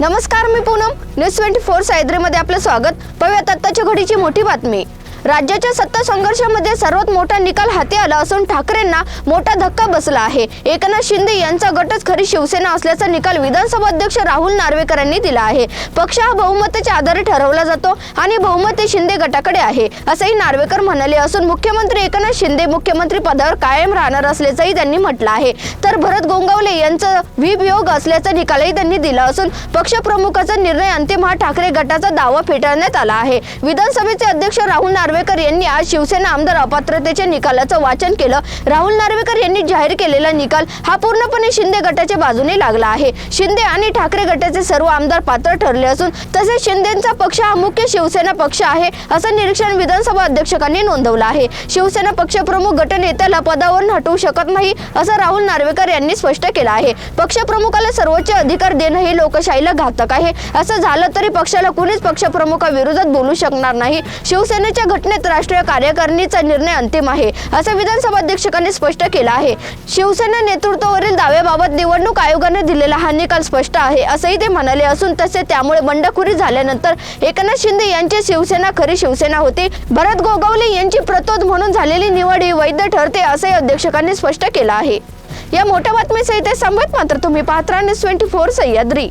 नमस्कार मी Poonam. News twenty four सायद्रीमध्ये आपलं स्वागत. पाहूयात आत्ताच्या घडीची मोठी बातमी. राज्याच्या सत्ता संघर्षामध्ये सर्वात मोठा निकाल हाती आला असून ठाकरेंना मोठा धक्का बसला आहे. एकनाथ शिंदे यांचा गटच खरी शिवसेना असल्याचा निकाल विधानसभा अध्यक्ष राहुल नार्वेकरांनी दिला आहे. पक्ष हा बहुमताच्या आधारे ठरवला जातो आणि बहुमत हे शिंदे गटाकडे आहे असंही नार्वेकर म्हणाले असून मुख्यमंत्री एकनाथ शिंदे मुख्यमंत्री पदावर कायम राहणार असल्याचंही त्यांनी म्हटलं आहे. तर भरत गोंगावले यांचं व्हीप योग असल्याचा निकालही त्यांनी दिला असून पक्षप्रमुखाचा निर्णय अंतिम हा ठाकरे गटाचा दावा फेटाळण्यात आला आहे. विधानसभेचे अध्यक्ष राहुल नार्वे नार्वेकर यांनी आज शिवसेना आमदार अपात्रतेच्या निकालाचं वाचन केलं. राहुल नार्वेकर यांनी जाहीर केलेला निकाल हा पूर्णपणे शिंदे गटाच्या बाजूने लागला आहे. शिंदे आणि ठाकरे गटाचे सर्व आमदार पात्र ठरले असून तसेच शिंदेचा पक्ष हा मुख्य शिवसेना पक्ष आहे असं निरीक्षण विधानसभा अध्यक्षकांनी नोंदवलं आहे. शिवसेना पक्षप्रमुख गटनेत्याला पदावरून हटवू शकत नाही असं राहुल नार्वेकर यांनी स्पष्ट केलं आहे. पक्षप्रमुखाला सर्वोच्च अधिकार देणं हे लोकशाहीला घातक आहे असं झालं तरी पक्षाला कुणीच पक्षप्रमुखाविरोधात बोलू शकणार नाही. शिवसेनेच्या घटनेत राष्ट्रीय कार्यकारिणीचा निर्णय अंतिम आहे असं विधानसभा अध्यक्षकांनी स्पष्ट केलं आहे. शिवसेना नेतृत्वावरील दाव्याबाबत निवडणूक आयोगाने दिलेला हा निकाल स्पष्ट आहे असंही ते म्हणाले असून तसे त्यामुळे बंडखोरी झाल्यानंतर एकनाथ शिंदे यांची शिवसेना खरी शिवसेना होती भरत गोगावले यांची प्रतोद म्हणून झालेली निवड ही वैध ठरते असंही अध्यक्षकांनी स्पष्ट केलं आहे. या मोठ्या बातमीसहित हे मात्र तुम्ही पाहत ट्वेंटी फोर सह्याद्री.